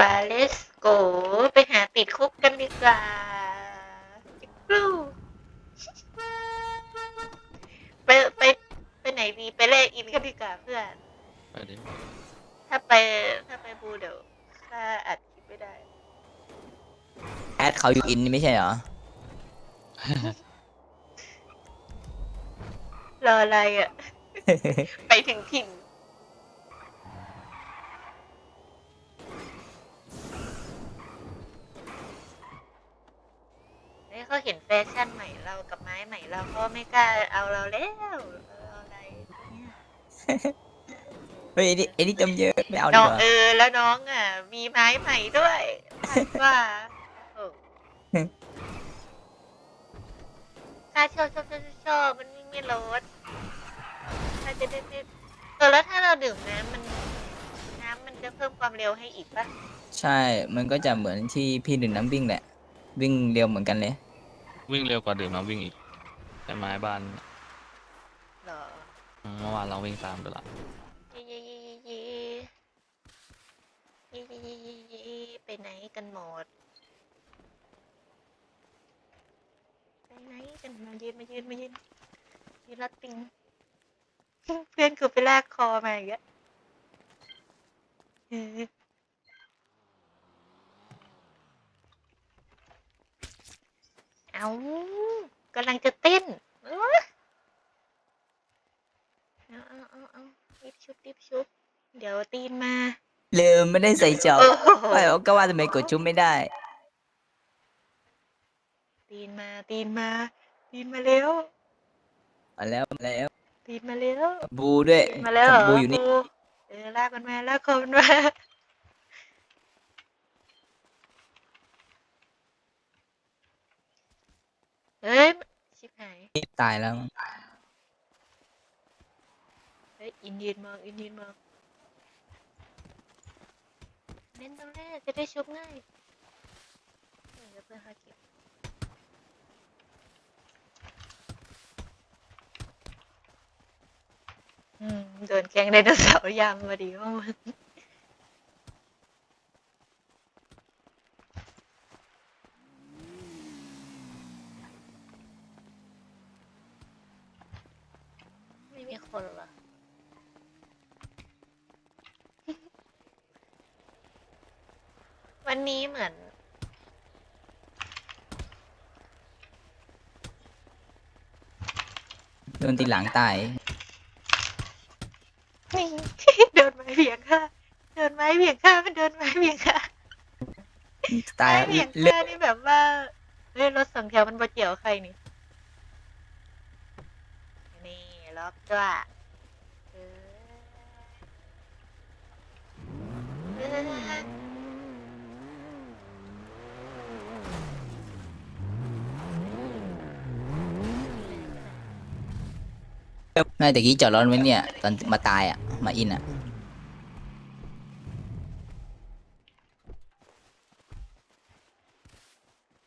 ปาเลสโก ไปหาติดคุกกันดีกว่าจิกรูไปไปไปไหนดีไปแลกอินกันดีกว่าเพื่อน ไปดิถ้าไปถ้าไปบูเดี๋ยวถ้าอัดคลิปไม่ได้ แอดเขาอยู่อินนี่ไม่ใช่เหรอ รออะไรอะ ไปถึงถิ่น เฮ้ยเขาเห็น แฟชั่นใหม่เรากับไม้ใหม่เราก็ไม่กล้าเอาเราแล้วเออเอาอะไรเนี่ยเฮ้ยไอ้นี่ไอ้นี่เต็มเยอะไม่เอาดีน้องกว่าเออแล้วน้องอะมีไม้ใหม่ด้วยคาดว่าโอ้ค่าชอบชอบชอบชอบชอบมันวิ่งไม่รถถ้าจะได้ได้เออแล้วถ้าเราดื่มน้ำมันน้ำมันจะเพิ่มความเร็วให้อีกปะใช่ มันก็จะเหมือนที่พี่ดื่มน้ำวิ่งแหละ วิ่งเร็วเหมือนกันเลย วิ่งเร็วกว่าดื่มน้ำวิ่งอีกใช่ไหมบ้านหรออืมเมื่อวานเราวิ่งตามไปละเย่เย่เย่เย่เย่เย่เย่เย่เย่เย่ไปไหนกันหมด ไปไหนกันมายืนมายืนมายืนยืนรัดติง เพื่อนกูไปลากคอมาอีกแล้วเออ เอากำลังจะเต้นเออเอาเอาเอาเอารีบชุบรีบชุบ เดี๋ยวตีนมาลืมไม่ได้ใส่จอบโอ้โหไม่เอาก็ว่าทำไมกดชุบไม่ได้ ตีนมาตีนมา ตีนมาเร็วมาแล้วมาแล้ว ตีนมาเร็วบูด้วย มาแล้วเหรอบูอยู่นี่ครูเออลากมันมาลากคอมันมา เฮ้ย ชิบหายตายแล้วเฮ้ย อินเดียนมอง อินเดียนมอง เล่นตรงแรกจะได้ชุบง่ายเออเดี๋ยวเพื่อนเขาเก็บอืมโดนแกงไดโนเสาร์ยำมาดีว่ามัน ไม่มีคนเหรอ วันนี้เหมือน โดนตีหลังตายนี่ เดินไม้เบี่ยงค่ะ เดินไม้เบี่ยงค่ะมันเดินไม้เบี่ยงค่ะตายไม้เบี่ยงเลือค่ะดนี่แบบว่าเฮ้ยรถสองแถวมันบ่เกี่ยวใครนี่ นี่ล็อกจ้ะเออเออ ไม่แต่กี้จอดรถไว้เนี่ย ตอนมาตายอะ มาอินอะ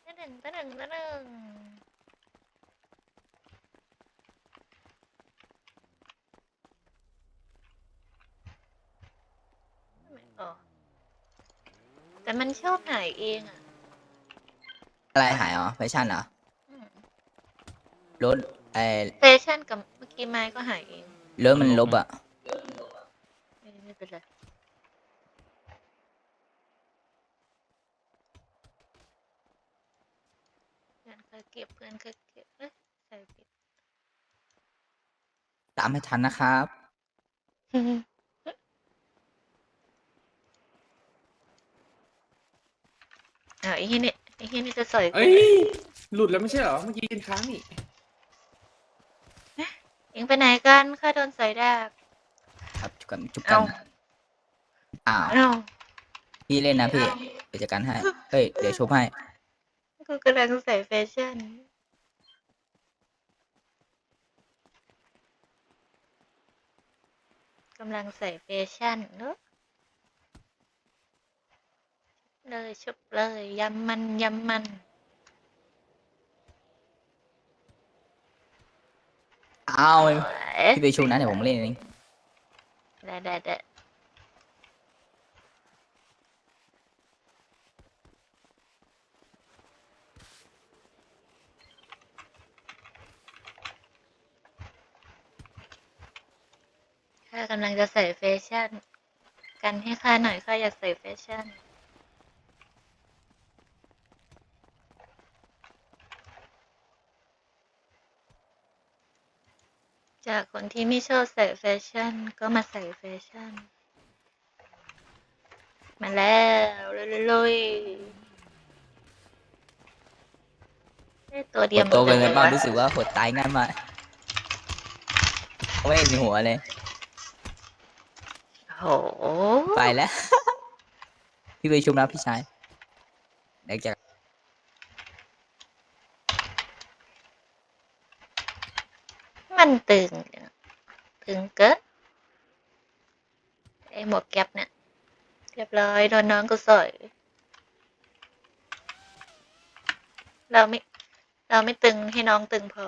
ตะหนึ่งตะหนึ่งตะหนึ่งอ๋อแต่มันชอบหายเองอะอะไรหายอ๋อแฟชั่นเหรออืมรถไอ้แฟชั่นกับ เมื่อกี้ไม้ก็หายเองรถมันลบอะ ไม่ไม่เป็นไรเพื่อนเคยเก็บเพื่อนเคยเก็บเอ้ยใส่ผิด ตามให้ทันนะครับ อ้าวไอ้เฮียนี่ไอ้เฮียนี่จะสอยกูเอ้ย หลุดแล้วไม่ใช่เหรอ เมื่อกี้กินค้างนี่ เองไปไหนกันข้าโดนสอยดาบ ครับจุกกันจุกเอ้ากันอ้าวอ้าวพี่เล่นนะพี่เดี๋ยวจัดการให้เฮ้ยเดี๋ยวชุบให้กูกำลังใส่แฟชั่น กำลังใส่แฟชั่นเนอะเลยชุบเลยยำมันยำมัน เอาพี่ไปชูนะเดี๋ยวผมเล่นเองได้ได้ได้ข้ากำลังจะใส่แฟชั่น กันให้ข้าหน่อยข้าอยากใส่แฟชั่น จากคนที่ไม่ชอบใส่แฟชั่น ก็มาใส่แฟชั่น มาแล้วลุยๆได้ตัวเดียวโตกันกันบ้างหมดลยวะรู้สึกว่าหดตายง่ายมากไม่มีหัวเลยโหไปแล้ว พี่ไปชุบนะพี่ชายเดี๋ยวจะ มันตึง ตึงเกินไอหมวกแก๊ปเนี่ย เรียบร้อยโดนน้องกูสอยเราไม่ เราไม่ตึงให้น้องตึงพอ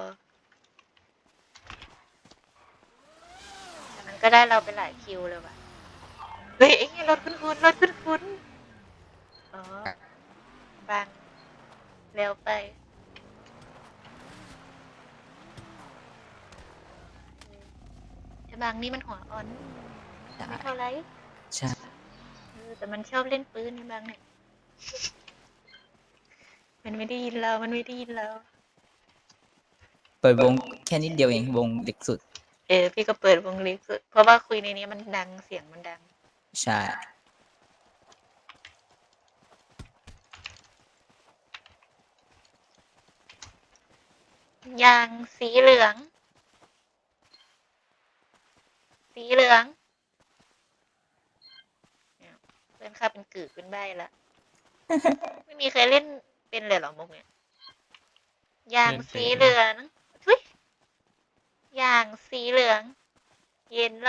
แต่มันก็ได้เราไปหลายคิวเลยว่ะ เฮ้ยไอ้เหี้ยรถคุ้นๆรถคุ้นๆอ๋อ บาง เร็วไป ไอ้ บางนี่มันหัวอ่อนได้ไม่เท่าไรใช่เออแต่มันชอบเล่นปืนไอ้บางเนี่ย มันไม่ได้ยินเรา มันไม่ได้ยินเรา เปิดวงแค่นิดเดียวเองวงเล็กสุด เออ พี่ก็เปิดวงเล็กสุด เพราะว่าคุยในนี้มันดังเสียงมันดัง ใช่ ยางสีเหลือง สีเหลืองเนี่ยเพื่อนข้าเป็นกือเป็นใบละไม่มีใครเล่นเป็นเลยเหรอมุกเนี่ยยางสีเหลืองทุยยางสีเหลือง เยนโล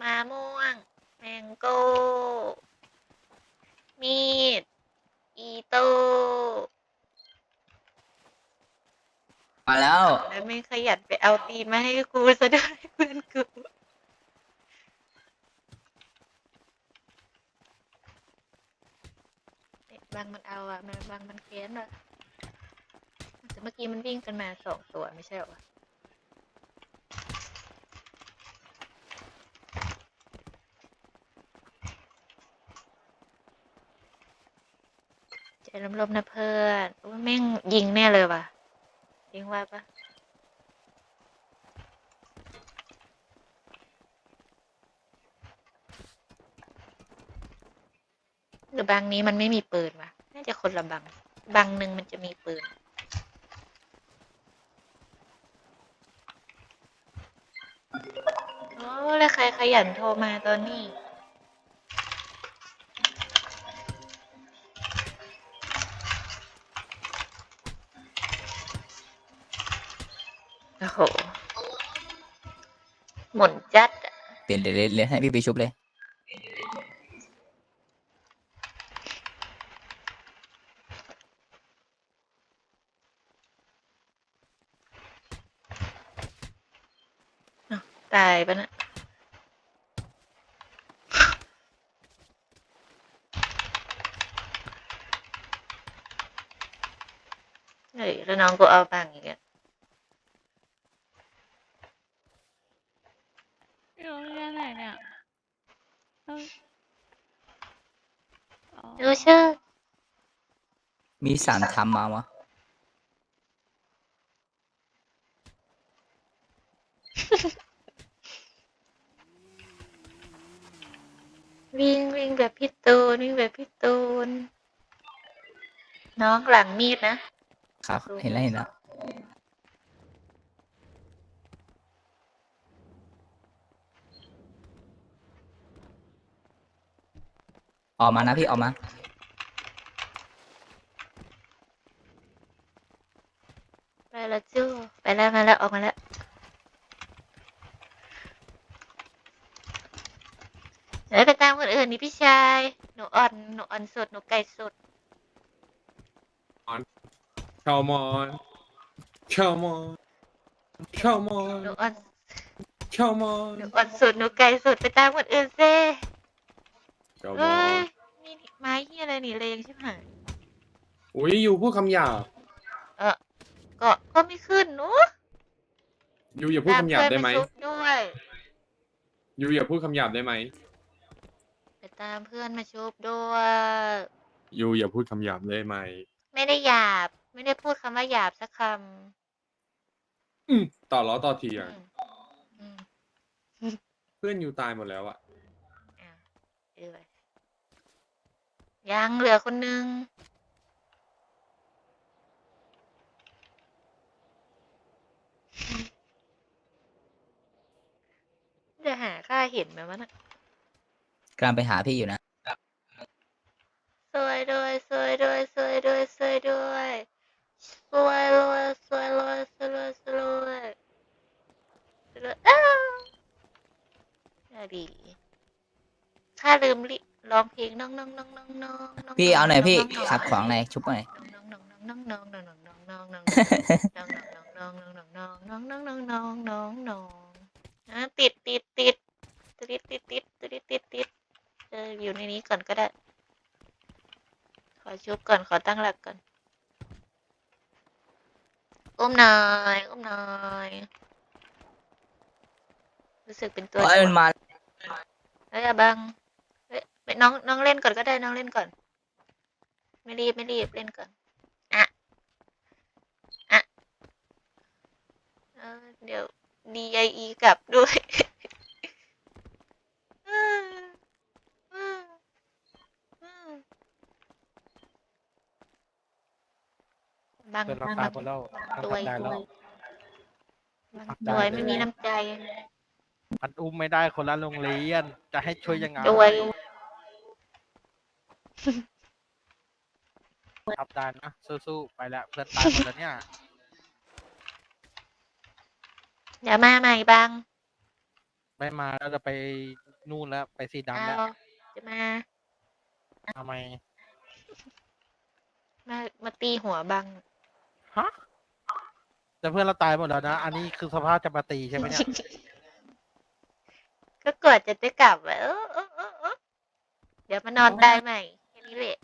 มาม่วง แมงโก้ มีด อีโต้ มาแล้ว แล้วไม่ขยันไปเอาตีนมาให้กูซะด้วยเพื่อนกูเอ๊ะบางมันเอาอะมันบางมันแค้นอะแต่เมื่อกี้มันวิ่งกันมาสองตัวไม่ใช่เหรอใจลมๆนะเพื่อนอุ้ยแม่งยิงแน่เลยว่ะ ยิงว่าปะหรือบางนี้มันไม่มีปืนวะน่าจะคนละบังบังหนึ่งมันจะมีปืนโอ้แล้วใครขยันโทรมาตอนนี้ โอ้โห หมุนจัดอะเปลี่ยนเดี๋ยวเลยให้พี่ไปชุบเลย ตายปะนะเฮ้ยแล้วน้องกูเอาบังอีกอะ อยู่โรงเรียนไหนเนี่ยเอ้ยอ๋อ ดูชื่อ มีสามทำมาวะ วิ่งวิ่งแบบพี่ตูนวิ่งแบบพี่ตูน น้องหลังมีดนะ ครับดูเห็นแล้วเห็นแล้ว ออกมานะพี่ออกมา ไปแล้วจู้ไป แล้วมาแล้วออกมาแล้วเดี๋ยวไปตามคนอื่นนี่พี่ชาย หนูอ่อน หนูอ่อนสดหนูไก่สด Come on Come on Come หนู on อ่อน Come หนู on อ่อนสดหนูไก่สดไปตามคนอื่นเซ่ Come เอ้ย on นี่ไม้เฮียอะไรนี่เลงใช่ไหม อุ้ยอยู่พูดคำหยาบ ก็ก็ไม่ขึ้นหนูยูอย่าพูดตามคำหยาบเพื่อนได้มาไหมชุบด้วยยูอย่าพูดคำหยาบได้ไหมไปตามเพื่อนมาชุบด้วย ยูอย่าพูดคำหยาบได้ไหม ไม่ได้หยาบ ไม่ได้พูดคำว่าหยาบสักคอืมต่อล้อต่อทีำอะอืมอืมเพื่อนยูตายหมดแล้วอะอะเออยังเหลือคนนึง จะหาค่าเห็นไหมวะน่ะกำลังไปหาพี่อยู่นะ สวยด้วยสวยด้วยสวยด้วยสวยด้วยสวยด้วยสวยด้วยสวยด้วยสวยด้วยสวยด้วยอ้าวอย่าดีข้าลืมลิร้องเพลงน้องน้องน้องน้องน้องน้องพี่เอาหน่อยพี่น้องขับขวางหน่อยชุบหน่อย น้องน้องน้องน้องน้องน้องน้องน้องน้องน้องน้องน้องน้อง น้องน้องน้องน้องน้องน้องน้องน้องอะติดติดติดติดติดติดติดติดติดเอออยู่ในนี้ก่อนก็ได้ ขอชุบก่อนขอตั้งหลักก่อนอุ้มหน่อยอุ้มหน่อยรู้สึกเป็นตัวเอ้ยมันมาเฮ้ยอย่าบังเฮ้ยน้องน้องเล่นก่อนก็ได้น้องเล่นก่อน ไม่รีบไม่รีบเล่นก่อน อะ อะ เออเดี๋ยว DIE กลับด้วยอืมอืมอืมบังเพื่อนเราบังตายหมดแล้วทำตัวยได้แล้วบังได้ตัวยเลยไม่มีน้ำใจมันอุ้มไม่ได้คนละโรงเรียน จะให้ช่วยยังไงตัวยทับได้นะสู้ๆไปแล้วเพื่อนตายหมดแล้วเนี่ย เดี๋ยวมาใหม่บังไม่มาแล้วจะไปนู่นแล้วไปสีดำเอาแล้วจะมา ทำไมมา มาตีหัวบังฮะแต่เพื่อนเราตายหมดแล้วนะ อันนี้คือสภาพจะมาตีใช่ไหมเนี่ยก็กดจะจะกลับอะเออเออเออเออเดี๋ยวมานอนได้ใหม่แค่นี้แหละ